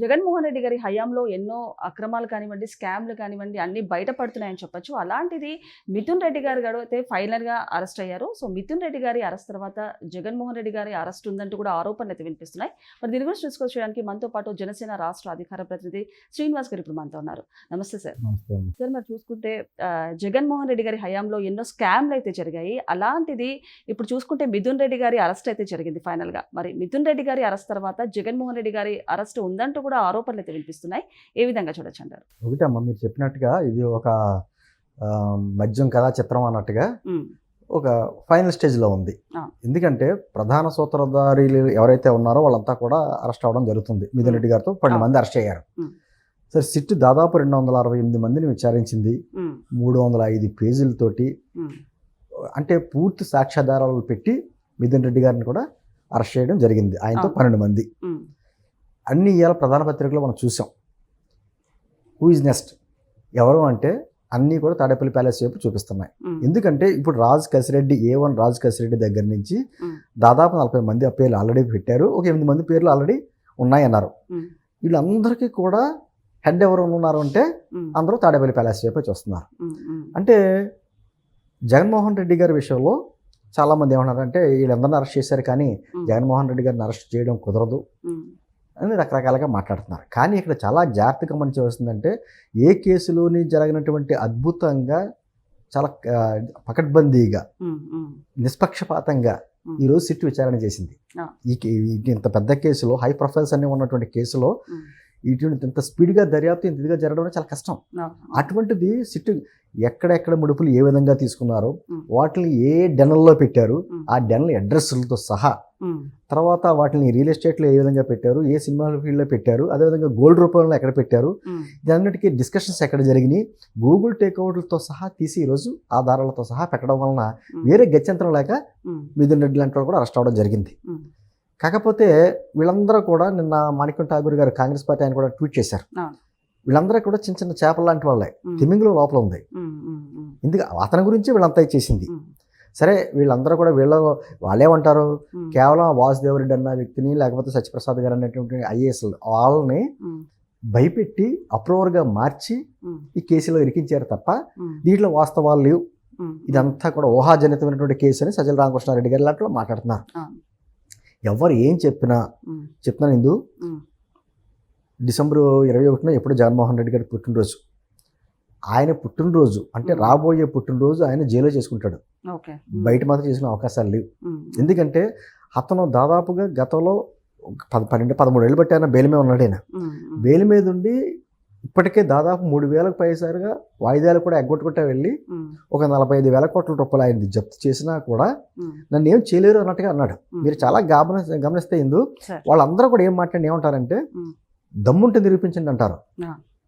జగన్మోహన్ రెడ్డి గారి హయాంలో ఎన్నో అక్రమాలు కానివ్వండి స్కామ్లు కానివ్వండి అన్ని బయటపడుతున్నాయని చెప్పొచ్చు. అలాంటిది మిథున్ రెడ్డి గారు గారు అయితే ఫైనల్గా అరెస్ట్ అయ్యారు. సో మిథున్ రెడ్డి గారి అరెస్ట్ తర్వాత జగన్మోహన్ రెడ్డి గారి అరెస్ట్ ఉందంటూ కూడా ఆరోపణలు అయితే వినిపిస్తున్నాయి. మరి దీని గురించి డిస్కస్ చేయడానికి మనతో పాటు జనసేన రాష్ట్ర అధికార ప్రతినిధి శ్రీనివాస్ గారు ఇప్పుడు మనతో ఉన్నారు. నమస్తే సార్. సార్ మరి చూసుకుంటే జగన్మోహన్ రెడ్డి గారి హయాంలో ఎన్నో స్కామ్లు అయితే జరిగాయి. అలాంటిది ఇప్పుడు చూసుకుంటే మిథున్ రెడ్డి గారి అరెస్ట్ అయితే జరిగింది ఫైనల్గా మరి మిథున్ రెడ్డి గారి అరెస్ట్ తర్వాత జగన్మోహన్ రెడ్డి గారి అరెస్ట్ ఉందంటూ కూడా ఆరోపణలు అయితే వినిపిస్తున్నాయి. ఏ విధంగా చూడొచ్చు అంటారు? ఒకటే అమ్మ మీరు చెప్పినట్టుగా ఇది ఒక మద్యం కథా చిత్రం అన్నట్టుగా ఒక ఫైనల్ స్టేజ్లో ఉంది. ఎందుకంటే ప్రధాన సూత్రధారులు ఎవరైతే ఉన్నారో వాళ్ళంతా కూడా అరెస్ట్ అవ్వడం జరుగుతుంది. మిథున్ రెడ్డి గారితో పన్నెండు. మంది అరెస్ట్ అయ్యారు. సరే సిట్ దాదాపు రెండు వందల అరవై ఎనిమిది మందిని విచారించింది. మూడు వందల ఐదు పేజీలతోటి అంటే పూర్తి సాక్ష్యాధారాలు పెట్టి మిథున్ రెడ్డి గారిని కూడా అరెస్ట్ చేయడం జరిగింది. ఆయనతో. పన్నెండు మంది. అన్ని ఇవాళ ప్రధాన పత్రికలో మనం చూసాం. హూ ఇస్ నెక్స్ట్ ఎవరు అంటే అన్నీ కూడా తాడేపల్లి ప్యాలెస్ వైపు చూపిస్తున్నాయి. ఎందుకంటే ఇప్పుడు రాజు కసిరెడ్డి ఏ వన్ రాజు కసిరెడ్డి దగ్గర నుంచి దాదాపు నలభై మంది ఆ పేర్లు ఆల్రెడీ పెట్టారు. ఒక ఎనిమిది మంది పేర్లు ఆల్రెడీ ఉన్నాయన్నారు. వీళ్ళందరికీ కూడా హెడ్ ఎవరు ఉన్నారు అంటే అందరూ తాడేపల్లి ప్యాలెస్ వైపు చూస్తున్నారు. అంటే జగన్మోహన్ రెడ్డి గారి విషయంలో చాలామంది ఏమన్నారంటే వీళ్ళందరినీ అరెస్ట్ చేశారు కానీ జగన్మోహన్ రెడ్డి గారిని అరెస్ట్ చేయడం కుదరదు. అని రకరకాలుగా మాట్లాడుతున్నారు. కానీ ఇక్కడ చాలా జాగ్రత్తగా గమనించవలసిందంటే ఏ కేసులోని జరిగినటువంటి అద్భుతంగా చాలా పకడ్బందీగా నిష్పక్షపాతంగా ఈరోజు సిట్ విచారణ చేసింది. ఈ ఇంత పెద్ద కేసులో హై ప్రొఫైల్స్ అన్ని ఉన్నటువంటి కేసులో ఇటువంటి ఇంత స్పీడ్గా దర్యాప్తు ఇంత ఇదిగా జరగడం చాలా కష్టం. అటువంటిది సిట్ ఎక్కడెక్కడ ముడుపులు ఏ విధంగా తీసుకున్నారో. వాటిని ఏ డెనల్లో పెట్టారు ఆ డెనల్ అడ్రస్లతో సహా తర్వాత వాటిని రియల్ ఎస్టేట్లో ఏ విధంగా పెట్టారు ఏ సినిమా ఫీల్డ్లో పెట్టారు అదేవిధంగా గోల్డ్ రూపంలో ఎక్కడ పెట్టారు ఇదన్నిటికీ డిస్కషన్స్ ఎక్కడ జరిగినాయి గూగుల్ టేక్అవుట్లతో సహా తీసి ఈరోజు ఆధారాలతో సహా పెట్టడం వలన వేరే గత్యంతరం లేక మిథున్ రెడ్డి లాంటి వాళ్ళు కూడా అరెస్ట్ అవ్వడం జరిగింది. కాకపోతే వీళ్ళందరూ కూడా నిన్న మాణిక్యం ఠాగూర్ గారు కాంగ్రెస్ పార్టీ ఆయన కూడా ట్వీట్ చేశారు. వీళ్ళందరూ కూడా చిన్న చిన్న చేపల లాంటి వాళ్ళే. తిమింగులు లోపల ఉంది. ఎందుకు అతని గురించి వీళ్ళంతా చేసింది. సరే వీళ్ళందరూ కూడా వీళ్ళ వాళ్ళేమంటారు కేవలం వాసుదేవరెడ్డి అన్న వ్యక్తిని లేకపోతే సత్యప్రసాద్ గారు అనేటువంటి ఐఏఎస్ వాళ్ళని భయపెట్టి అప్రూవర్గా మార్చి ఈ కేసులో ఇరికించారు తప్ప దీంట్లో వాస్తవాలు లేవు. ఇదంతా కూడా ఊహాజనితమైనటువంటి కేసు అని సజ్జల రామకృష్ణారెడ్డి గారు లాంటి వాళ్ళు మాట్లాడుతున్నారు. ఎవరు ఏం చెప్పినా చెప్తున్నాను ఇందు డిసెంబర్ ఇరవై ఒకటిన ఎప్పుడు జగన్మోహన్ రెడ్డి గారి పుట్టినరోజు. ఆయన పుట్టినరోజు అంటే. రాబోయే పుట్టినరోజు ఆయన జైల్లో చేసుకుంటాడు. బయట మాత్రం చేసుకునే అవకాశాలు లేవు. ఎందుకంటే అతను దాదాపుగా గతంలో పన్నెండు పదమూడు ఏళ్ళు బట్టి ఆయన బెయిల్ మీద ఉన్నాడు ఆయన. బెయిల్ మీద ఉండి ఇప్పటికే దాదాపు మూడు వేలకు పైసారుగా వాయిదాలు కూడా ఎగ్గొట్టుకుంటా వెళ్ళి ఒక నలభై ఐదు వేల కోట్ల రూపాయలు ఆయన జప్తు చేసినా కూడా నన్ను ఏం చేయలేరు అన్నట్టుగా అన్నాడు మీరు చాలా గమని గమనిస్తే ఇందు సరే. వాళ్ళందరూ కూడా ఏం మాట్లాడి ఏమంటారంటే. దమ్ముంటే నిరూపించండి అంటారు.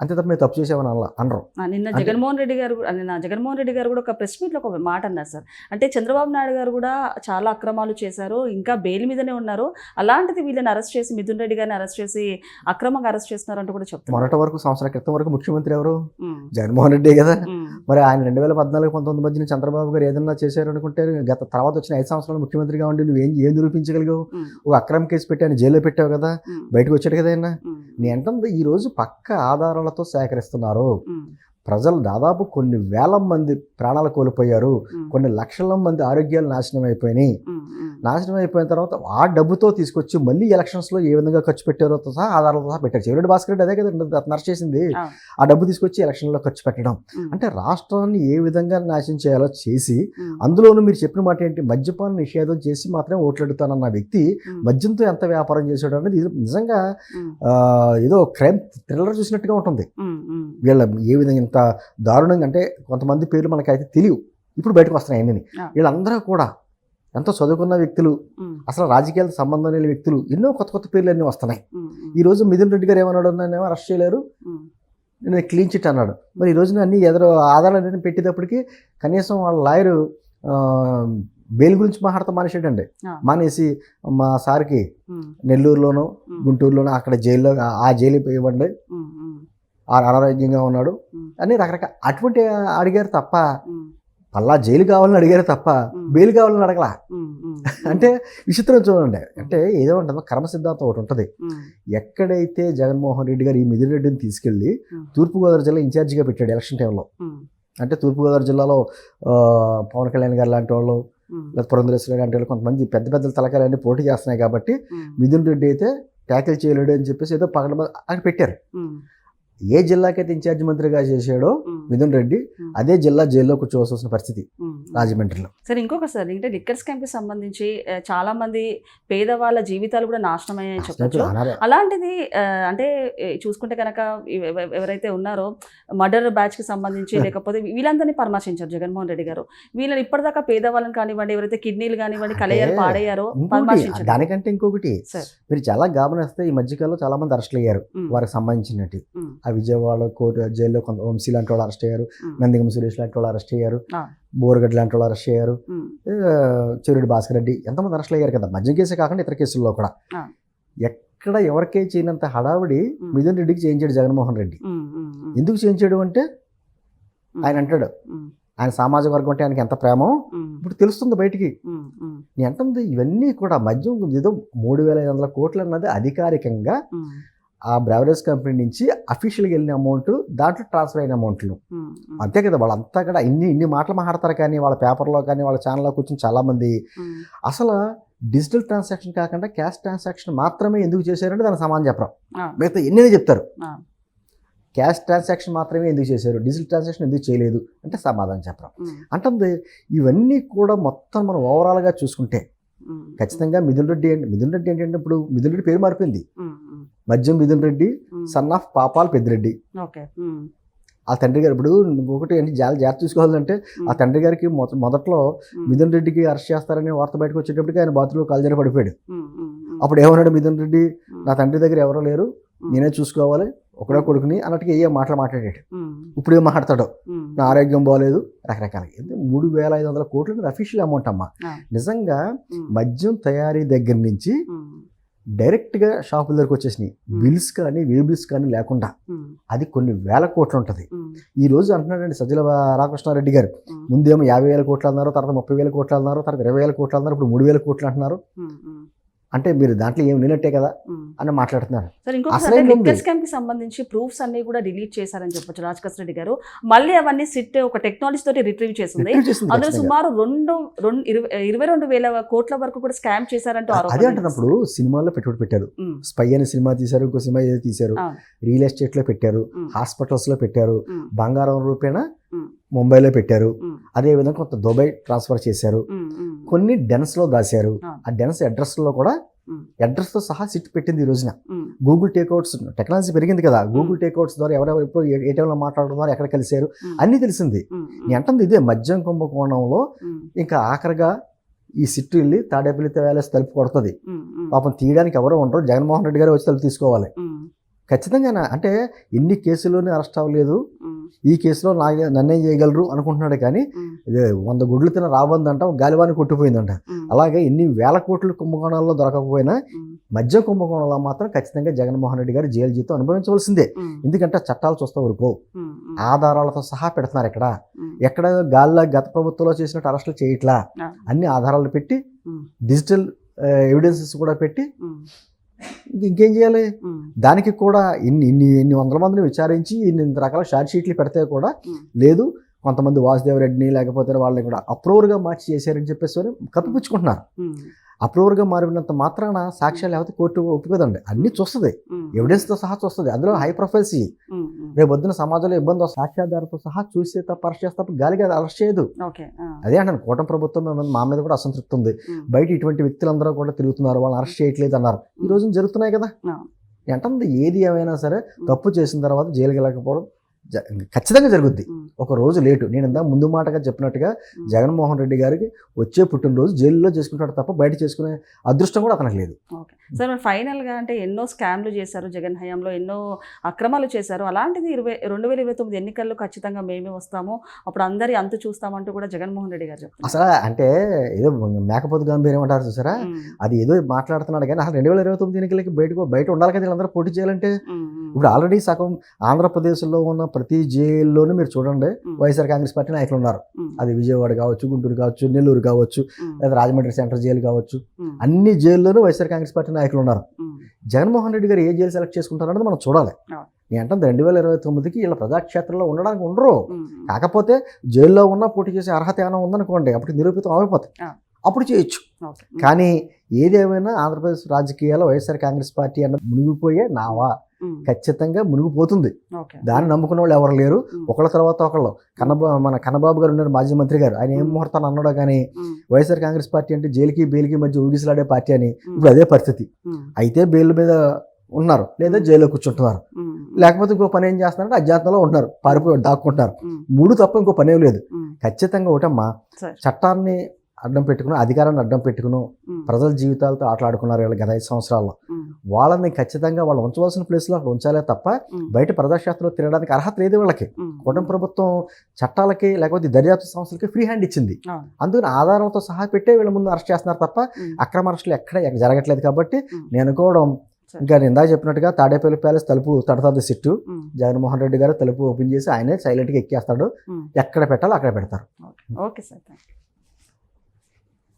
అంతే తప్ప మీరు తప్పు చేసామని అలా అనరు. నిన్న జగన్మోహన్ రెడ్డి గారు నిన్న జగన్మోహన్ రెడ్డి గారు కూడా ఒక ప్రెస్ మీట్లో ఒక మాట అన్నారు సార్. అంటే చంద్రబాబు నాయుడు గారు కూడా చాలా అక్రమాలు చేశారు ఇంకా బెయిల్ మీదనే ఉన్నారు. అలాంటిది వీళ్ళని అరెస్ట్ చేసి మిథున్ రెడ్డి గారిని అరెస్ట్ చేసి అక్రమంగా అరెస్ట్ చేస్తున్నారంటూ కూడా చెప్తున్నారు. మొన్నటి వరకు సంవత్సరాల క్రితం వరకు ముఖ్యమంత్రి ఎవరు? జగన్మోహన్ రెడ్డి కదా. మరి ఆయన రెండు వేల పద్నాలుగు పంతొమ్మిది మధ్యన చంద్రబాబు గారు ఏదన్నా చేశారు అనుకుంటే గత తర్వాత వచ్చిన ఐదు సంవత్సరాలు ముఖ్యమంత్రిగా ఉండి నువ్వు ఏం ఏం నిరూపించగలిగావు? ఒక అక్రమ కేసు పెట్టి ఆయన జైల్లో పెట్టావు కదా? బయటకు వచ్చాడు కదా ఆయన? ఉమ్, నీ అంటుంది ఈ రోజు పక్క ఆధారాలతో సేకరిస్తున్నారు. ప్రజలు దాదాపు కొన్ని వేల మంది ప్రాణాలు కోల్పోయారు. కొన్ని లక్షల మంది ఆరోగ్యాలు నాశనం అయిపోయినాయి. నాశనం అయిపోయిన తర్వాత ఆ డబ్బుతో తీసుకొచ్చి మళ్ళీ ఎలక్షన్స్లో ఏ విధంగా ఖర్చు పెట్టారో సహా ఆధారాలతో సహా పెట్టారు. చెవిరెడ్డి భాస్కర్ రెడ్డి అదే కదా నర్స్ చేసింది. ఆ. డబ్బు తీసుకొచ్చి ఎలక్షన్లో ఖర్చు పెట్టడం. అంటే రాష్ట్రాన్ని ఏ విధంగా నాశనం చేయాలో చేసి అందులోనూ మీరు చెప్పిన మాట ఏంటి? మద్యపాన నిషేధం చేసి మాత్రమే ఓట్లెడుతానన్న వ్యక్తి మద్యంతో ఎంత వ్యాపారం చేశాడు అనేది నిజంగా ఏదో క్రైమ్ థ్రిల్లర్ చూసినట్టుగా ఉంటుంది. వీళ్ళ ఏ విధంగా ఇంత దారుణంగా అంటే కొంతమంది పేర్లు మనకైతే తెలియవు. ఇప్పుడు బయటకు వస్తున్నాయి అన్నీ ఆ. వీళ్ళందరూ కూడా ఎంతో చదువుకున్న వ్యక్తులు అసలు రాజకీయాలతో సంబంధం లేని వ్యక్తులు ఎన్నో కొత్త కొత్త పేర్లు అన్నీ వస్తున్నాయి. ఉమ్, ఉమ్, ఈ రోజు మిథున్ రెడ్డి గారు ఏమన్నాడు నన్ను అరెస్ట్ చేయలేరు. నేను క్లీన్ చిట్ అన్నాడు. మరి ఈ రోజున అన్ని ఎదురు ఆధారాలు పెట్టేటప్పటికి కనీసం వాళ్ళ లాయరు బెయిల్ గురించి మాట్లాడతా మానేసాడండి ఆ. మానేసి మా సార్కి నెల్లూరులోనో గుంటూరులోనో అక్కడ జైల్లో ఆ- జైలు ఇవ్వండి అనారోగ్యంగా ఉన్నాడు. అని రకరకాల అటువంటి అడిగారు తప్ప అలా జైలు కావాలని అడిగారు తప్ప. బెయిల్ కావాలని అడగలా. అంటే విచిత్రం చూడండి. అంటే ఏదో ఉంటుందో కర్మ సిద్ధాంతం ఒకటి ఉంటుంది. ఎక్కడైతే జగన్మోహన్ రెడ్డి గారు ఈ మిథున్ రెడ్డిని తీసుకెళ్ళి ఉమ్. తూర్పుగోదావరి జిల్లా ఇన్ఛార్జిగా పెట్టాడు ఎలక్షన్ టైంలో. అంటే తూర్పుగోదావరి జిల్లాలో పవన్ కళ్యాణ్ గారు లాంటి వాళ్ళు లేదా పురంధరేశ్వరి లాంటి వాళ్ళు కొంతమంది పెద్ద పెద్ద తలకాయలన్నీ పోటీ చేస్తున్నాయి కాబట్టి మిథున్ రెడ్డి అయితే ట్యాకిల్ చేయలేడు అని చెప్పేసి ఏదో పక్కన అక్కడ పెట్టారు. ఏ జిల్లాకైతే ఇన్ఛార్జ్ మంత్రిగా చేశాడో మిథున్ రెడ్డి. అదే జిల్లా జైల్లో కూర్చోవలసిన పరిస్థితి. రాజమండ్రిలో. సరే ఇంకొక సార్ అంటే లిక్కర్ స్కామ్కి సంబంధించి చాలా మంది పేదవాళ్ళ జీవితాలు కూడా నాశనం అయ్యాయని చెప్పొచ్చు. అలాంటిది అంటే చూసుకుంటే కనుక ఎవ- ఎవ- ఎవరైతే ఉన్నారో మర్డర్ బ్యాచ్కి సంబంధించి లేకపోతే వీళ్ళందరినీ పరామర్శించారు జగన్మోహన్ రెడ్డి గారు. వీళ్ళని ఇప్పటిదాకా పేదవాళ్ళని కానివ్వండి ఎవరైతే కిడ్నీలు కానివ్వండి కలయ్యారు పాడయ్యారో పరామర్శించారు దానికంటే ఇంకొకటి మీరు చాలా గమనిస్తే ఈ మధ్యకాలంలో చాలా మంది అరెస్టులు అయ్యారు వారికి సంబంధించినట్టు ఆ విజయవాడ కోర్టు జైల్లో కొంత వంశీ లాంటి వాళ్ళు అరెస్ట్ అయ్యారు. నందిగం సురేష్ లాంటి వాళ్ళు అరెస్ట్ అయ్యారు. బోరగడ్డ లాంటి వాళ్ళు అరెస్ట్ అయ్యారు. చెరుడి భాస్కర్ రెడ్డి ఎంతమంది అరెస్టులు అయ్యారు కదా? మద్యం కేసే కాకుండా ఇతర కేసుల్లో కూడా. ఎక్కడ ఎవరికే చేయనంత హడావిడి మిథున్ రెడ్డికి చేయించాడు జగన్మోహన్ రెడ్డి. ఎందుకు చేయించాడు అంటే ఆయన అంటాడు ఆయన సామాజిక వర్గం అంటే ఆయనకి ఎంత ప్రేమో ఇప్పుడు తెలుస్తుంది బయటికి. అంటుంది ఇవన్నీ కూడా మద్యం ఏదో మూడు వేల ఐదు వందల కోట్లు అన్నది అధికారికంగా ఆ బ్రావరేజ్ కంపెనీ నుంచి అఫీషియల్గా వెళ్ళిన అమౌంట్ దాంట్లో ట్రాన్స్ఫర్ అయిన అమౌంట్లు. అంతే కదా వాళ్ళంతా కూడా ఇన్ని ఇన్ని మాటలు మాట్లాడతారు కానీ వాళ్ళ పేపర్లో కానీ వాళ్ళ ఛానల్లో కూర్చొని చాలామంది. అసలు డిజిటల్ ట్రాన్సాక్షన్ కాకుండా క్యాష్ ట్రాన్సాక్షన్ మాత్రమే ఎందుకు చేశారంటే దానికి సమాధానం చెప్పరు. మిగతా ఎన్ని చెప్తారు. క్యాష్ ట్రాన్సాక్షన్ మాత్రమే ఎందుకు చేశారు? డిజిటల్ ట్రాన్సాక్షన్ ఎందుకు చేయలేదు? అంటే సమాధానం చెప్పరు. అంటే ఇవన్నీ కూడా మొత్తం మనం ఓవరాల్గా చూసుకుంటే ఖచ్చితంగా మిథున్ రెడ్డి ఏంటి మిథున్ రెడ్డి ఏంటంటే ఇప్పుడు మిథున్ రెడ్డి పేరు మారిపోయింది. మద్యం మిథున్ రెడ్డి సన్ ఆఫ్ పాపాల్ పెద్దిరెడ్డి. ఆ తండ్రి గారు ఇప్పుడు ఒకటి ఏంటి చాలా జాగ్రత్త చూసుకోవాలంటే ఆ తండ్రి గారికి మొద- మొదట్లో మిథున్ రెడ్డికి అరెస్ట్ చేస్తారని వార్త బయటకు వచ్చేటప్పటికి ఆయన బాత్రూంలో కాల్జరి పడిపోయాడు. అప్పుడు ఏమన్నాడు మిథున్ రెడ్డి? నా తండ్రి దగ్గర ఎవరో లేరు నేనే చూసుకోవాలి. ఒకడే కొడుకుని అన్నట్టుగా ఏ మాటలు మాట్లాడాడు. ఇప్పుడు ఏం మాట్లాడతాడు నా ఆరోగ్యం బాగోలేదు రకరకాల మూడు వేల ఐదు వందల కోట్లు అఫీషియల్ అమౌంట్ అమ్మా. నిజంగా మద్యం తయారీ దగ్గర నుంచి డైరెక్ట్గా షాపుల దగ్గరకు వచ్చేసినాయి. బిల్స్ కానీ వే బిల్స్ కానీ లేకుండా. అది కొన్ని వేల కోట్లు ఉంటుంది. ఈ రోజు అంటున్నాడండి సజ్జల రామకృష్ణారెడ్డి గారు. ముందేమో యాభై వేల కోట్లు అన్నారు తర్వాత ముప్పై వేల కోట్లు అన్నారు తర్వాత ఇరవై వేల కోట్లు అన్నారు ఇప్పుడు మూడు వేల కోట్లు అంటున్నారు. అంటే మీరు దాంట్లో ఏం లేనట్టే కదా. అని మాట్లాడుతున్నారు. కి సంబంధించి ప్రూఫ్స్ అన్ని కూడా డిలీట్ చేశారని చెప్పొచ్చు రాజకస్ రెడ్డి గారు. మళ్ళీ అవన్నీ సిట్ ఒక టెక్నాలజీ తోటి రిట్రీవ్ చేసింది. అందులో. సుమారు రెండు రెండు ఇరవై రెండు వేల కోట్ల వరకు కూడా స్కామ్ చేశారంటూ అదే అంటున్నప్పుడు సినిమాల్లో పెట్టుబడి పెట్టారు. స్పై అనే సినిమా తీశారు ఇంకో సినిమా ఏదో తీశారు. రియల్ ఎస్టేట్లో పెట్టారు. హాస్పిటల్స్లో పెట్టారు. బంగారం రూపేణ. ముంబైలో పెట్టారు. అదే విధంగా కొంత దుబాయ్ ట్రాన్స్ఫర్ చేశారు. కొన్ని డెన్స్లో దాశారు ఆ. డెన్స్ అడ్రస్లో కూడా. అడ్రస్తో సహా సిట్ పెట్టింది ఈ రోజున. గూగుల్ టేక్అవుట్స్ టెక్నాలజీ పెరిగింది కదా. గూగుల్ టేక్అవుట్స్ ద్వారా ఎవరెవరు ఎప్పుడు ఏ- టైంలో మాట్లాడుతున్నారు ఎక్కడ కలిశారు అన్నీ తెలిసింది. నేను అంటుంది ఇదే మద్యం కుంభకోణంలో ఇంకా ఆఖరిగా ఈ సిట్టు వెళ్ళి తాడేపల్లి వేలేసి తలుపు కొడుతుంది. పాపం తీయడానికి ఎవరో ఉండరు. జగన్మోహన్ రెడ్డి గారు వచ్చి తలుపు తీసుకోవాలి. ఖచ్చితంగా అంటే ఎన్ని కేసుల్లోనే అరెస్ట్ అవ్వలేదు. ఈ కేసులో నా నన్నేం చేయగలరు అనుకుంటున్నాడు కానీ వంద గుడ్లు తిన రాబందంట గాలివాని కొట్టిపోయిందంట. అలాగే ఎన్ని వేల కోట్ల కుంభకోణాల్లో దొరకకపోయినా మద్యం కుంభకోణంలో మాత్రం ఖచ్చితంగా జగన్మోహన్ రెడ్డి గారు జైలు జీతం అనుభవించవలసిందే. ఎందుకంటే చట్టాలు చూస్తా ఉమ్, ఆధారాలతో సహా పెడుతున్నారు ఇక్కడ. ఎక్కడ గాల్లో గత ప్రభుత్వంలో చేసినట్టు అరెస్టులు చేయట్లా. అన్ని ఆధారాలు పెట్టి డిజిటల్ ఎవిడెన్సెస్ కూడా పెట్టి ఇంక ఇంకేం చేయాలి దానికి కూడా ఇన్ని ఇన్ని ఇన్ని వందల మందిని విచారించి ఇన్ని ఇంత రకాల షార్ట్ షీట్లు పెడితే కూడా. లేదు. కొంతమంది వాసుదేవ్ రెడ్డిని లేకపోతే వాళ్ళని కూడా అప్రూవర్గా మార్చి చేశారని చెప్పేసి కప్పిపుచ్చుకుంటున్నారు. అప్రూవర్గా మారినంత మాత్రాన సాక్ష్యాలు లేకపోతే కోర్టు ఒప్పుకోదండి. అన్ని చూస్తుంది. ఎవిడెన్స్తో సహా చూస్తుంది. అందులో హై ప్రొఫైల్స్ రేపు పొద్దున సమాజంలో ఇబ్బంది వస్తే సాక్ష్యాధారతో సహా చూసే తప్ప అరెస్ట్ చేస్తే తప్ప గాలిగా అరెస్ట్ చేయదు. అదే అంటాను కూటమి ప్రభుత్వం మా మీద కూడా అసంతృప్తి ఉంది. బయట ఇటువంటి వ్యక్తులందరూ కూడా తిరుగుతున్నారు. వాళ్ళని అరెస్ట్ చేయట్లేదు అన్నారు. ఈ రోజున జరుగుతున్నాయి కదా. అంటే ఏది ఏమైనా సరే తప్పు చేసిన తర్వాత జైలుకి వెళ్ళకపోవడం ఖచ్చితంగా జరుగుద్ది. ఒక రోజు లేటు. నేను ఇందా ముందు మాటగా చెప్పినట్టుగా. జగన్మోహన్ రెడ్డి గారికి వచ్చే పుట్టినరోజు జైల్లో చేసుకుంటాడు తప్ప బయట చేసుకునే అదృష్టం కూడా అతనికి లేదు. సార్ మరి ఫైనల్గా అంటే ఎన్నో స్కామ్లు చేశారు జగన్ హయాంలో ఎన్నో అక్రమాలు చేశారు. అలాంటిది ఇరవై రెండు వేల ఇరవై తొమ్మిది ఎన్నికల్లో ఖచ్చితంగా మేమే వస్తాము. అప్పుడు అందరి అంతు చూస్తామంటూ కూడా జగన్మోహన్ రెడ్డి గారు చెప్తున్నారు. అసలు అంటే ఏదో మేకపోతు గంభీరం అంటారు చూసారా? అది ఏదో మాట్లాడుతున్నాడు కానీ అసలు రెండు వేల ఇరవై తొమ్మిది ఎన్నికలకి బయటకు బయట ఉండాలి కదా వీళ్ళందరూ పోటీ చేయాలంటే. ఇప్పుడు ఆల్రెడీ సగం ఆంధ్రప్రదేశ్లో ఉన్న ప్రతి జైల్లోనూ మీరు చూడండి వైఎస్ఆర్ కాంగ్రెస్ పార్టీ నాయకులు ఉన్నారు. అది విజయవాడ కావచ్చు గుంటూరు కావచ్చు నెల్లూరు కావచ్చు లేదా రాజమండ్రి సెంట్రల్ జైలు కావచ్చు. అన్ని జైల్లోనూ వైఎస్ఆర్ కాంగ్రెస్ పార్టీ నాయకులు ఉన్నారు. జగన్మోహన్ రెడ్డి గారు ఏ జైలు సెలెక్ట్ చేసుకుంటారన్నది మనం చూడాలి. నేను అంటే రెండు వేల ఇరవై తొమ్మిదికి వీళ్ళ ప్రజాక్షేత్రంలో ఉండడానికి ఉండరు. కాకపోతే జైల్లో ఉన్న పోటీ చేసే అర్హత ఏమైనా ఉందనుకోండి అప్పుడు నిరూపితం ఆ. అప్పుడు చేయొచ్చు. కానీ ఏదేమైనా ఆంధ్రప్రదేశ్ రాజకీయాల్లో వైఎస్ఆర్ కాంగ్రెస్ పార్టీ అన్నది మునిగిపోయే నావా. ఖచ్చితంగా మునిగిపోతుంది. దాన్ని నమ్ముకున్న వాళ్ళు ఎవరు లేరు? ఒకళ్ళ తర్వాత ఒకళ్ళు. కన్నబా మన కన్నబాబు గారు ఉన్నారు మాజీ మంత్రి గారు. ఆయన ఏం ఉమ్. ముహూర్తాన్ని అన్నాడో కానీ వైఎస్ఆర్ కాంగ్రెస్ పార్టీ అంటే జైలుకి బెయిల్కి మధ్య ఊగిసలాడే పార్టీ అని ఇప్పుడు అదే పరిస్థితి. అయితే బెయిల్ మీద ఉన్నారు లేదా. జైల్లో కూర్చుంటున్నారు. లేకపోతే ఇంకో పని ఏం చేస్తున్నారంటే అజ్ఞాతంలో ఉంటున్నారు పారిపోయి దాక్కుంటున్నారు. మూడు తప్ప ఇంకో పని లేదు. ఖచ్చితంగా ఒకటమ్మా. చట్టాన్ని అడ్డం పెట్టుకుని అధికారాన్ని అడ్డం పెట్టుకుని ప్రజల జీవితాలతో ఆటలాడుకున్నారు వీళ్ళ గత ఐదు సంవత్సరాల్లో. వాళ్ళని ఖచ్చితంగా వాళ్ళు ఉంచవలసిన ప్లేస్లో అక్కడ ఉంచాలే తప్ప బయట ప్రజాశాస్త్రంలో తిరగడానికి అర్హత లేదు వీళ్ళకి. కూటమి ప్రభుత్వం చట్టాలకి లేకపోతే దర్యాప్తు సంస్థలకి ఫ్రీ హ్యాండ్ ఇచ్చింది. అందుకని ఆధారంతో సహా పెట్టే వీళ్ళ ముందు అరెస్ట్ చేస్తున్నారు తప్ప అక్రమ అరెస్టులు ఎక్కడ జరగట్లేదు కాబట్టి నేను అనుకోవడం. ఇంకా ఇందాక చెప్పినట్టుగా తాడేపల్లి ప్యాలెస్ తలుపు తడతాది సిట్టు. జగన్మోహన్ రెడ్డి గారు తలుపు ఓపెన్ చేసి ఆయనే సైలెంట్గా ఎక్కేస్తాడు. ఎక్కడ పెట్టాలో అక్కడ పెడతారు. ఓకే. సార్.